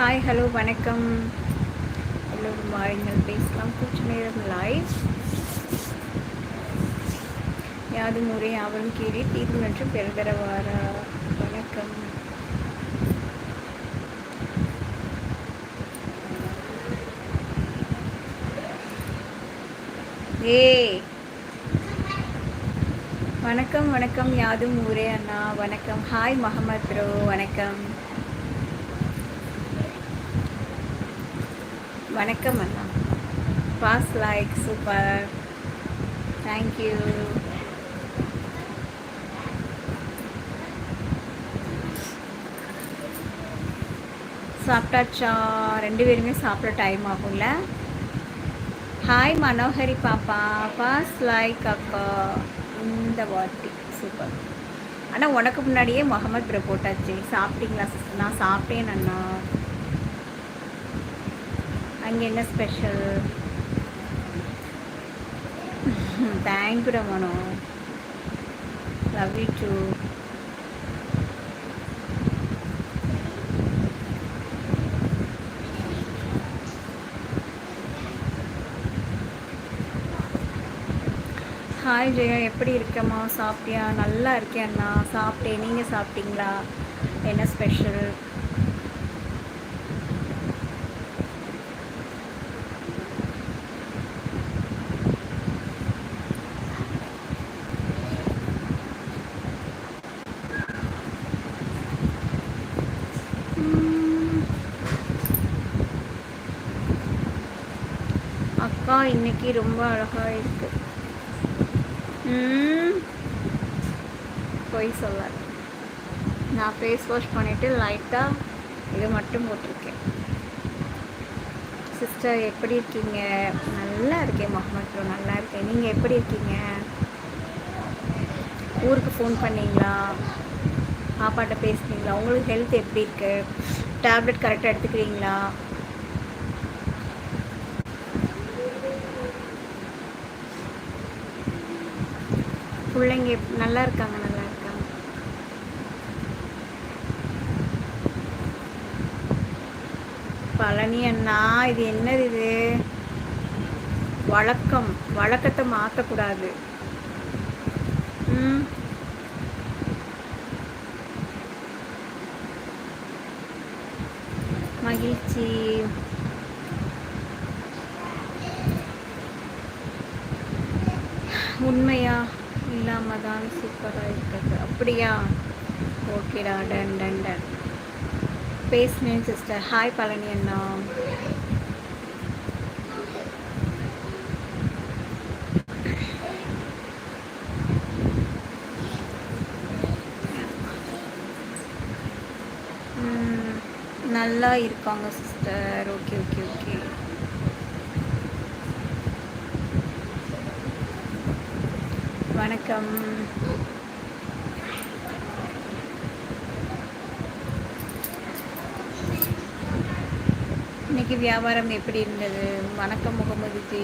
Hi hello வணக்கம். எல்லோரும் வாருங்கள் பேசலாம். கூச்சி நேரம் லைவ் யாது முறை அவரும் கீழே தீர்வு என்று பெருதரவாரா வணக்கம். ஏ. வணக்கம் வணக்கம் யாதும் ஊரே அண்ணா. வணக்கம். ஹாய் மஹமத் ரோ வணக்கம். வணக்கம் அண்ணா. Boss like super thank you சாப்பிட்டாச்சா? ரெண்டு பேருமே சாப்பிட டைம் ஆகும்ல. ஹாய் மனோஹரி பாப்பா. பாஸ் லைக் அக்கா. இந்த வாட்டி. சூப்பர் ஆனால் உனக்கு முன்னாடியே முகமது ப்ரோ போட்டாச்சு. சாப்பிட்டீங்களா சிஸ்டர்? நான் சாப்பிட்டேன் அண்ணா. அங்கே என்ன special thank you ரமணோ love you too hi Jaya எப்படி இருக்கம்மா? சாப்பிட்டியா? நல்லா இருக்கேன் அண்ணா. சாப்பிட்டேன். நீங்கள் சாப்பிட்டீங்களா? என்ன ஸ்பெஷல் அக்கா இன்னைக்கு ரொம்ப அழகாக இருக்குது பொய் சொல்ல நான் ஃபேஸ் வாஷ் பண்ணிவிட்டு லைட்டாக இது மட்டும் போட்டிருக்கேன். சிஸ்டர் எப்படி இருக்கீங்க? நல்லா இருக்கேன் முகமது நல்லா இருக்கேன். நீங்கள் எப்படி இருக்கீங்க? ஊருக்கு ஃபோன் பண்ணீங்களா? பாப்பாட்ட பேசுனீங்களா? உங்களுக்கு ஹெல்த் எப்படி இருக்குது டேப்லெட் கரெக்டாக எடுத்துக்கிறீங்களா? பிள்ளைங்க நல்லா இருக்காங்க நல்லா இருக்காங்க. பழனி அண்ணா இது என்னது இது? வழக்கம் வழக்கத்தை மாற்றக்கூடாது ம் மகிழ்ச்சி உண்மையா இல்லாமல் தான் சூப்பராக இருக்குது அப்படியா? ஓகேடா டன் டன் டன். பேசுனேன் சிஸ்டர் ஹாய் பழனி அண்ணா. நல்லா இருக்காங்க சிஸ்டர் ஓகே ஓகே ஓகே. வணக்கம். இன்னைக்கு வியாபாரம் எப்படி இருந்தது? வணக்கம் முகமது ஜி.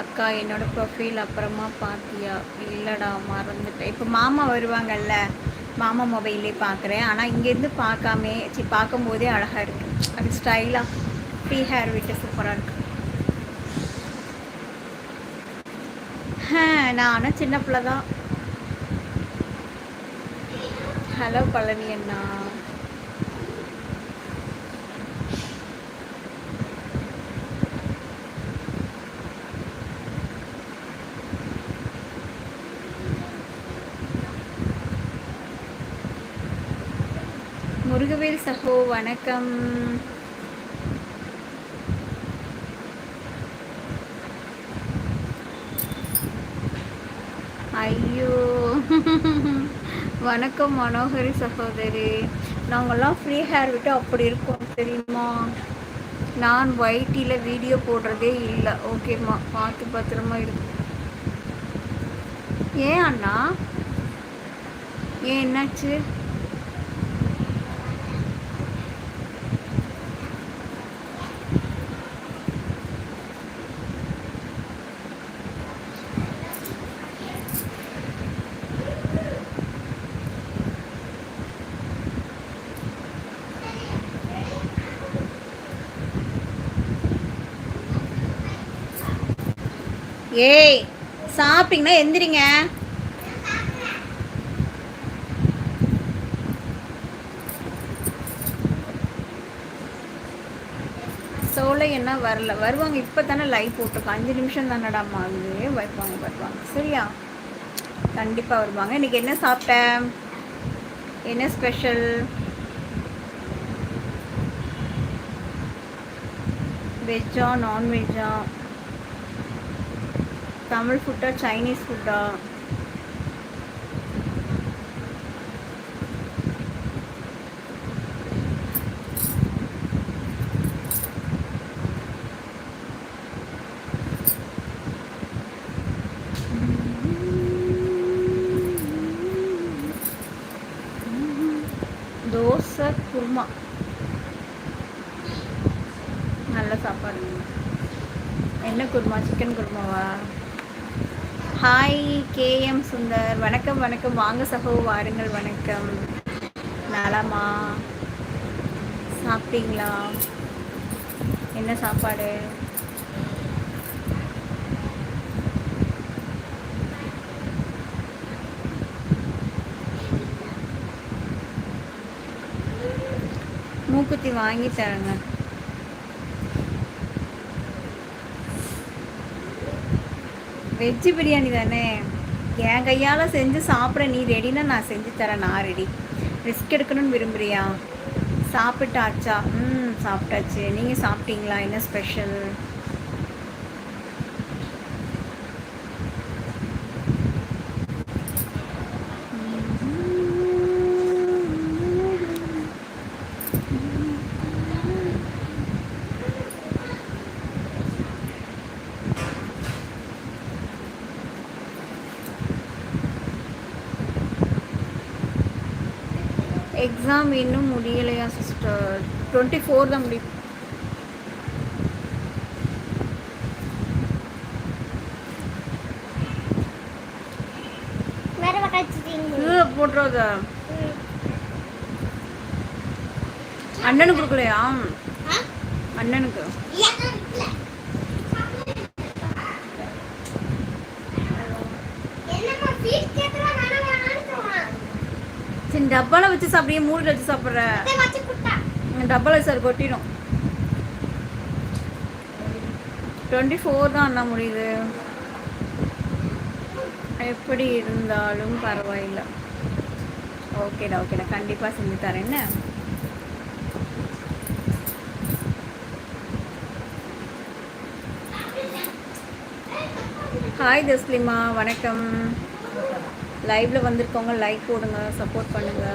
அக்கா என்னோட ப்ரொஃபைல் அப்புறமா பார்த்தியா இல்லைடா மறந்துட்டேன். இப்போ மாமா வருவாங்கல்ல மாமா மொபைல்லே பார்க்குறேன் ஆனால் இங்கேருந்து பார்க்காமே சரி பார்க்கும்போதே அழகாக இருக்குது அது ஸ்டைலாக ஃப்ரீ ஹேர் விட்டு சூப்பராக இருக்கு. நான் ஆனால் சின்ன பிள்ளை தான் ஹலோ பழனி அண்ணா. சகோ வணக்கம். ஐயோ. வணக்கம் மனோகரி சகோதரி. நாங்கள்லாம் ஃப்ரீ ஹேர் விட்டு அப்படி இருக்கோம் தெரியுமா? நான் ஒயிட்டியில் வீடியோ போடுறதே இல்லை. ஓகேம்மா பார்த்து பத்திரமா இருக்கு ஏன் அண்ணா? ஏன் என்னாச்சு? ஏய் சாப்பிட்டீங்கன்னா எந்திரிங்க. சோலை என்ன வரல? வருவாங்க இப்போ தானே லைவ் போட்டிருக்கோம் அஞ்சு நிமிஷம் தானடாமா? ஆகுது வருவாங்க வருவாங்க. சரியா? கண்டிப்பாக வருவாங்க. இன்னைக்கு என்ன சாப்பிட்டேன் என்ன ஸ்பெஷல் வெஜ்ஜா நான்வெஜ்ஜா தமிழ் ஃபுட்டா சைனீஸ் ஃபுட்டா தோசை குருமா. நல்ல சாப்பாடு. என்ன குருமா? சிக்கன் குருமாவா? ஹாய் கேஎம் சுந்தர் வணக்கம் வணக்கம். வாங்க சகோ வாருங்கள். வணக்கம். நலமா? சாப்பிட்டீங்களா? என்ன சாப்பாடு? மூக்குத்தி வாங்கி தரேங்க. வெஜ்ஜு பிரியாணி தானே? என் கையால் செஞ்சு சாப்பிட நீ ரெடினா நான் செஞ்சு தரேன் நான் ரெடி ரிஸ்க் எடுக்கணும்னு விரும்புகிறியா சாப்பிட்டாச்சா? ம் சாப்பிட்டாச்சு. நீங்கள் சாப்பிட்டீங்களா? என்ன ஸ்பெஷல் எக்ஸாம் இன்னும் முடியலையா சிஸ்டர் டுவெண்ட்டி ஃபோர் தான் முடியும் போட்டுறத. அண்ணனுக்கு கொடுக்கலையா? அண்ணனுக்கு. சரி டப்பால வச்சு சாப்பிடுறிய? மூடில் வச்சு சாப்பிட்ற? டப்பால சார் கொட்டிடும். டுவெண்ட்டி ஃபோர் தான் அண்ணா முடியுது. எப்படி இருந்தாலும் பரவாயில்ல. ஓகேடா ஓகேடா கண்டிப்பாக செஞ்சு தரேன். என்ன? ஹாய் தஸ்லிமா வணக்கம். லைவ்ல வந்திருக்கவங்க லைக் போடுங்க சப்போர்ட் பண்ணுங்க.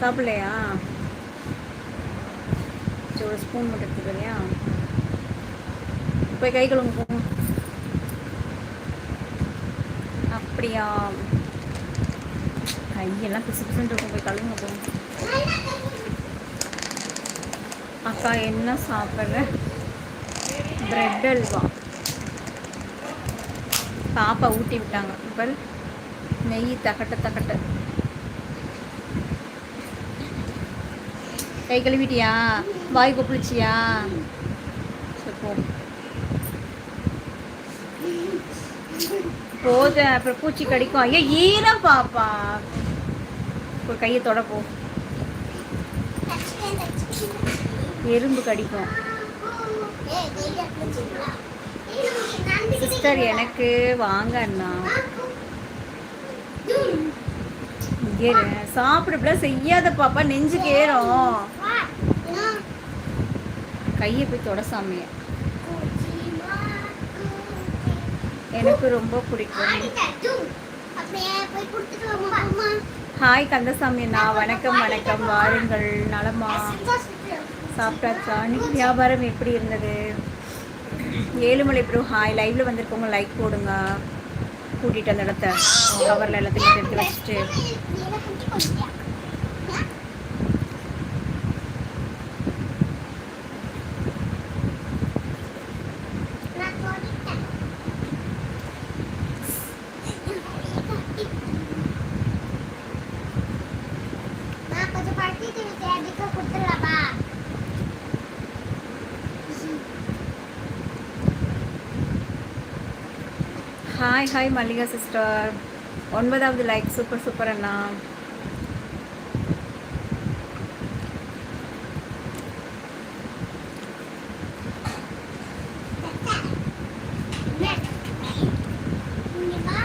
சாப்பிடலையா? சரி ஒரு ஸ்பூன் மட்டும் எடுத்துக்கிறியா போய் கை கழுவுங்க அப்படியா? கையெல்லாம் பிசு பிசுன்னு இருக்கும் போய் கழுவுங்க போங்க. அக்கா என்ன சாப்பிட்ற? பிரெட் அல்வா. பாப்பா ஊட்டி விட்டாங்க. இப்போ நெய் தகட்ட தகட்ட. கை கழுவிட்டியா? வாய் கொப்பளிச்சியா? சரி போ. போத அப்புறம் பூச்சி கடிக்கும். ஐயோ ஈரம் பாப்பா. ஒரு கையை தொடப்போம் எறும்பு கடிக்கும். சிஸ்டர் எனக்கு வாங்க அண்ணா. இங்கே இரு. செய்யாத பாப்பா நெஞ்சுக்கு ஏறும். கையை போய் தொட சாமிய எனக்கு ரொம்ப பிடிக்கும். ஹாய் கந்தசாமி அண்ணா. வணக்கம் வணக்கம். வாருங்கள். நலமா? சாப்பிட்டாச்சா? இன்னைக்கு வியாபாரம் எப்படி இருந்தது? ஏழுமலை ப்ரோ ஹாய் லைவ்ல வந்திருக்கவங்க லைக் போடுங்க. കൂട്ടിയിട്ട് നിലത്ത് കവറിലെല്ലാത്തിൽ എടുത്ത് വെച്ചിട്ട് Aku hi hi Mallika sister ஒன்பதாவது லைக் சூப்பர் சூப்பர் அண்ணா. இங்க வா.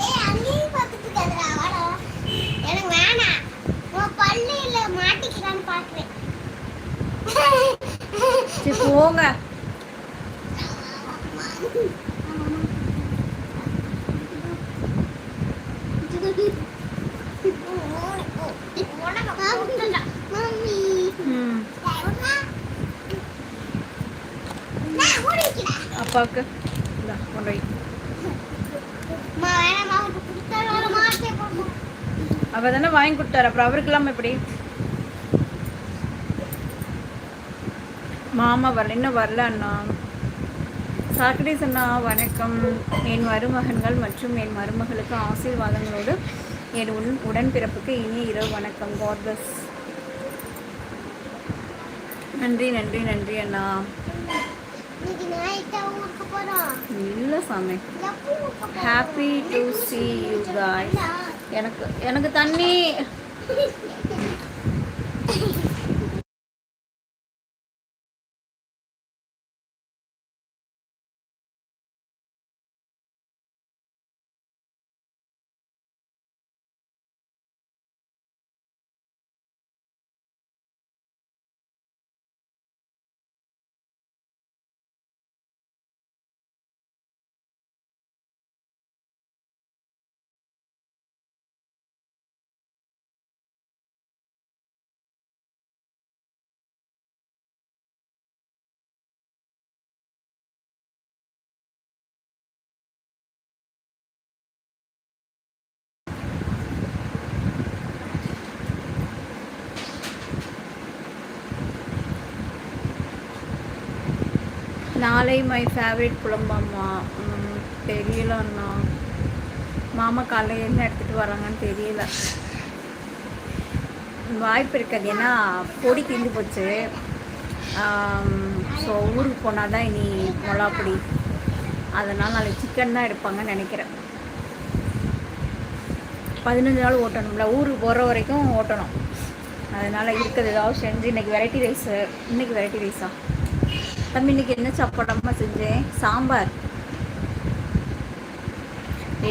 ஏய், அங்கேயும் பார்த்துட்டு இருக்காதடா, வாடா. எனக்கு வேணாம். உன் பல்லுல மாட்டிக்கிறான்னு பார்க்கிறேன். சரி போங்க மம்மி ம் நான் ஓடிக்கிறேன் அப்பாவுக்கு இந்தா கொண்டு வை அம்மா வேணாம்மா உனக்கு கொடுத்தாலும் மாட்டே அப்பாவுக்கு. அவ தானே வாங்கி கொடுத்தாரு. அப்புறம் அவருக்கெல்லாம் எப்படி? மாமா வரல. இன்னும் வரல அண்ணா. சாட்டர்டேஸ் அண்ணா வணக்கம். என் மருமகன்கள் மற்றும் என் மருமகளுக்கு ஆசீர்வாதங்களோடு என் உடன் உடன்பிறப்புக்கு இனிய இரவு வணக்கம். காட் நன்றி நன்றி நன்றி அண்ணா. இல்லை சாமி. ஹாப்பி டு சி யூ காய் எனக்கு எனக்கு தண்ணி. நாளை மை ஃபேவரட் குழம்பம்மா தெரியல அண்ணா. மாமா காலையில் என்ன எடுத்துகிட்டு வராங்கன்னு தெரியல. வாய்ப்பு இருக்காது. ஏன்னா பொடி தீர்ந்து போச்சு. ஸோ ஊருக்கு போனால் தான் இனி மொளாப்பொடி அதனால் நாளைக்கு சிக்கன் தான் எடுப்பாங்கன்னு நினைக்கிறேன். பதினஞ்சு நாள் ஓட்டணும்ல. ஊருக்கு போகிற வரைக்கும் ஓட்டணும். அதனால் இருக்கிறது ஏதாவது செஞ்சு இன்றைக்கி வெரைட்டி ரைஸு இன்றைக்கி வெரைட்டி ரைஸா தம்பி இன்னைக்கு என்ன சாப்பாடம்மா செஞ்சேன் சாம்பார்.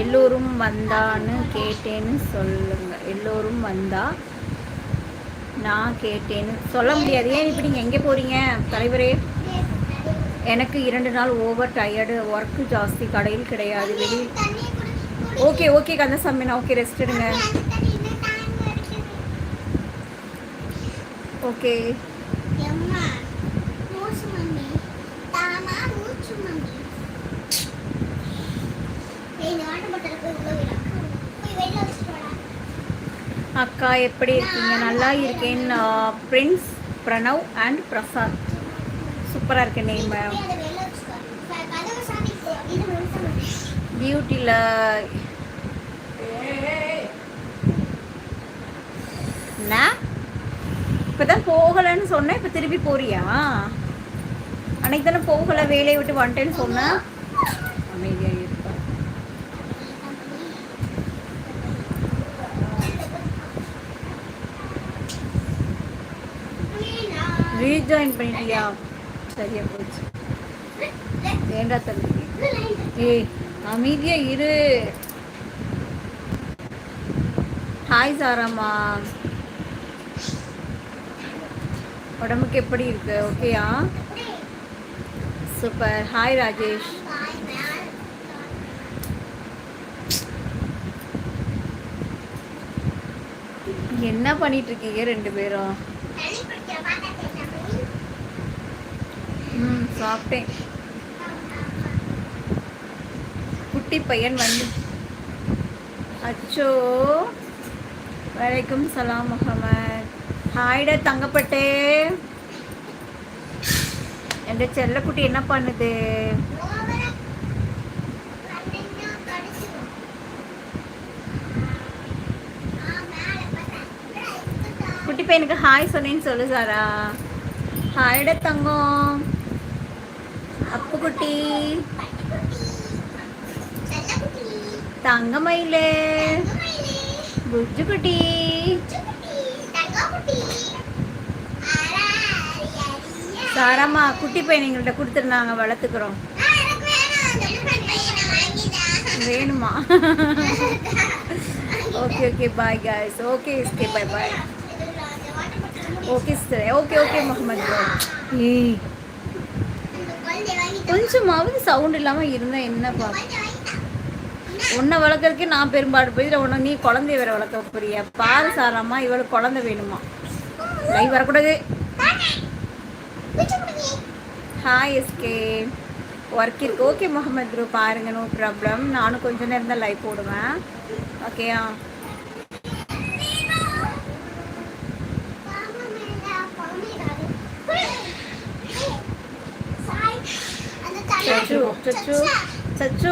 எல்லோரும் வந்தான்னு கேட்டேன்னு சொல்லுங்க. எல்லோரும் வந்தா நான் கேட்டேன்னு சொல்ல முடியாது. ஏன் இப்படி நீங்கள் எங்கே போகிறீங்க தலைவரே? எனக்கு இரண்டு நாள் ஓவர் டயர்டு ஒர்க்கு ஜாஸ்தி கடையில் கிடையாது வெளியில். ஓகே ஓகே கந்தசாமி நான் ஓகே ரெஸ்ட் எடுங்க. ஓகே அக்கா எப்படி இருக்கீங்க? நல்லா இருக்கேன். பிரின்ஸ் பிரணவ் அண்ட் பிரசாத் சூப்பராக இருக்கு நேம் பியூட்டியில் என்ன? இப்போ தான் போகலைன்னு சொன்னேன் இப்போ திருப்பி போறியா? அன்னைக்கு தானே போகலை வேலையை விட்டு வந்துட்டேன்னு சொன்னேன். ஜாயின் பண்ணிட்டியா? சரியா போச்சு. ஏண்டா தம்பி. ஏய் அமைதியா இரு. ஹாய் சாராம்மா. உடம்புக்கு எப்படி இருக்கு? ஓகேயா சூப்பர் ஹாய் ராஜேஷ். என்ன பண்ணிட்டு இருக்கீங்க ரெண்டு பேரும்? ம் சாப்பிட்டேன். குட்டி பையன் வந்து அச்சோ வலைக்கும் சலாம் முகமது ஹாய்டா தங்கப்பட்டே. என் செல்லக்குட்டி என்ன பண்ணுது? குட்டி பையனுக்கு ஹாய் சொன்னேன்னு சொல்லு சாரா. ஹாய்டா தங்கம். அப்பு குட்டி தங்கமயில புஜு குட்டி சாராமா குட்டி பையன் எங்கள்கிட்ட கொடுத்துருந்தாங்க நாங்கள் வளர்த்துக்கிறோம் வேணுமா okay okay bye guys okay okay bye bye okay sir okay okay Muhammad ஏய் கொஞ்சமாவது சவுண்ட் இல்லாமல் இருந்தால் என்னப்பா உன்னை வளர்க்குறதுக்கே நான் பெரும்பாடு போய் உன்னை நீ குழந்தைய வேற வளர்க்க போறிய பாரு சாராமா இவளுக்கு குழந்தை வேணுமா? லைவ் வரக்கூடாது. ஹாய் எஸ்கே ஒர்க் இருக்கு. ஓகே முகமது ப்ரோ பாருங்க நோ ப்ராப்ளம் நானும் கொஞ்ச நேரம் தான் லைவ் போடுவேன். ஓகேயா 小猪小猪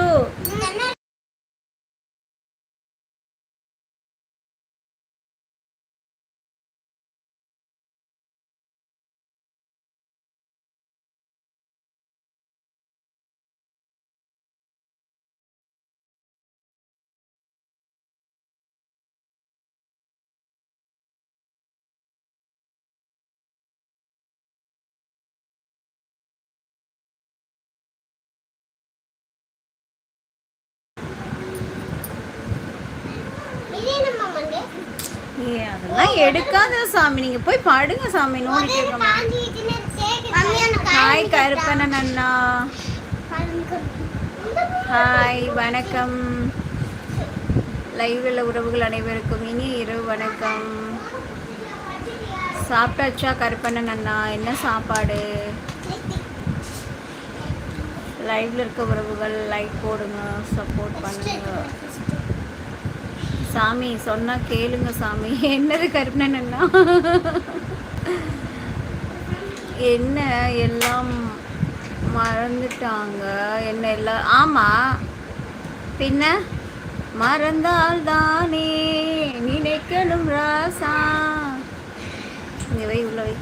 ஏ அதெல்லாம் எடுக்காத சாமி. நீங்க போய் படுங்க சாமி அந்த ஹாய் கருப்பண்ணன் அண்ணா ஹாய் வணக்கம். லைவ் உள்ள உறவுகள் அனைவருக்கும் இனி இரவு வணக்கம். சாப்பிட்டாச்சா கருப்பண்ணன் அண்ணா என்ன சாப்பாடு? லைவ்ல இருக்க உறவுகள் லைக் போடுங்க சப்போர்ட் பண்ணுங்க. சாமி சொன்னால் கேளுங்க சாமி. என்னது கருப்பண்ணன் அண்ணா என்ன எல்லாம் மறந்துட்டாங்க? என்ன எல்லாம் ஆமாம் பின்ன மறந்தால் தானே நினைக்கணும் ராசா. இங்கே வை உள்ள வை.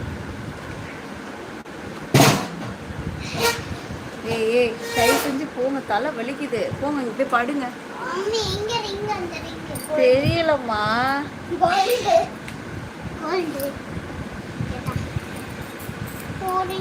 ஏய் ஏய் கை செஞ்சு போங்க. தலை வலிக்குது. போங்க இங்கே போய் படுங்க. தெரியலம்மா. கோல்டு